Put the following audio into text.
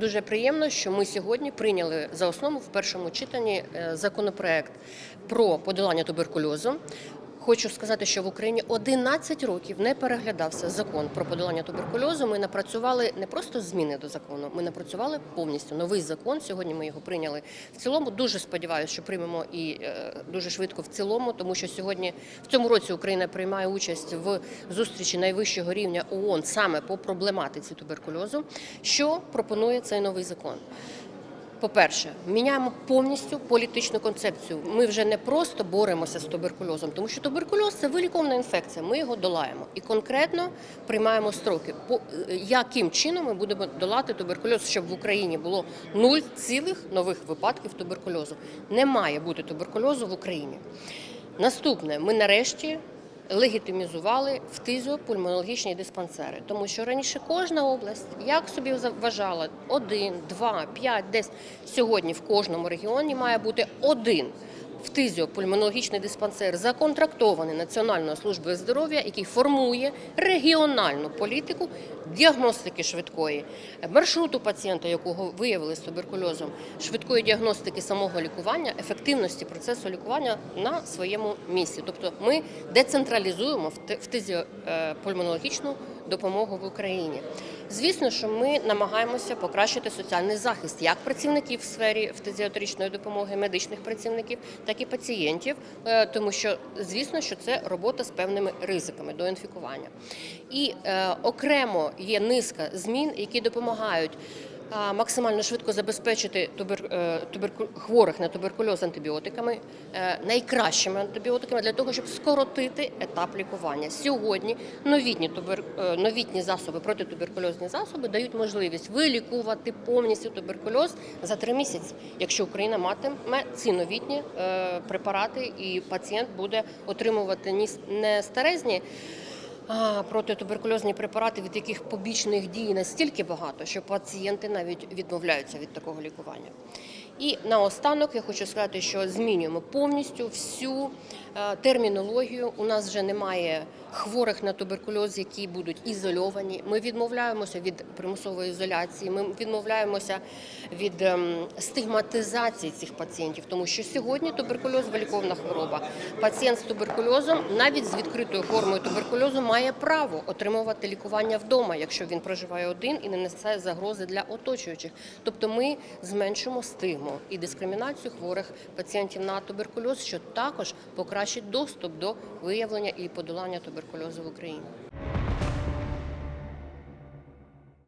дуже приємно, що ми сьогодні прийняли за основу в першому читанні е, законопроект про подолання туберкульозу. Хочу сказати, що в Україні 11 років не переглядався закон про подолання туберкульозу. Ми напрацювали не просто зміни до закону, ми напрацювали повністю новий закон. Сьогодні ми його прийняли в цілому. Дуже сподіваюся, що приймемо і е, дуже швидко в цілому, тому що сьогодні в цьому році Україна приймає участь в зустрічі найвищого рівня ООН саме по проблематиці туберкульозу. Що пропонує цей новий закон? По-перше, міняємо повністю політичну концепцію. Ми вже не просто боремося з туберкульозом, тому що туберкульоз це виліковна інфекція. Ми його долаємо і конкретно приймаємо строки. По яким чином ми будемо долати туберкульоз, щоб в Україні було нуль цілих нових випадків туберкульозу. Не має бути туберкульозу в Україні. Наступне, ми нарешті легітимізували фтизіопульмонологічні диспансери, тому що раніше кожна область як собі вважала один, два, п'ять, десь сьогодні в кожному регіоні має бути один. Фтизіопульмонологічний диспансер законтрактований Національною службою здоров'я, який формує регіональну політику діагностики швидкої, маршруту пацієнта, якого виявили з туберкульозом, швидкої діагностики самого лікування, ефективності процесу лікування на своєму місці. Тобто ми децентралізуємо фтизіопульмонологічну допомогу в Україні. Звісно, що ми намагаємося покращити соціальний захист як працівників в сфері фтизіатричної допомоги, медичних працівників, так і пацієнтів, е, тому що звісно, що це робота з певними ризиками до інфікування. І е, окремо є низка змін, які допомагають. Максимально швидко забезпечити тубер, е, туберку- хворих на туберкульоз антибіотиками, е, найкращими антибіотиками для того, щоб скоротити етап лікування. Сьогодні новітні тубер, е, новітні засоби, протитуберкульозні засоби дають можливість вилікувати повністю туберкульоз за три місяці, якщо Україна матиме ці новітні препарати, і пацієнт буде отримувати не старезні. Протитуберкульозні препарати, від яких побічних дій настільки багато, що пацієнти навіть відмовляються від такого лікування. І наостанок я хочу сказати, що змінюємо повністю всю е, термінологію. У нас вже немає хворих на туберкульоз, які будуть ізольовані. Ми відмовляємося від примусової ізоляції. Ми відмовляємося від ем, стигматизації цих пацієнтів, тому що сьогодні туберкульоз виліковна хвороба. Пацієнт з туберкульозом, навіть з відкритою формою туберкульозу, має право отримувати лікування вдома, якщо він проживає один і не несе загрози для оточуючих. Тобто ми зменшимо стигму і дискримінацію хворих пацієнтів на туберкульоз, що також покращить доступ до виявлення і подолання туберкульозу в Україні.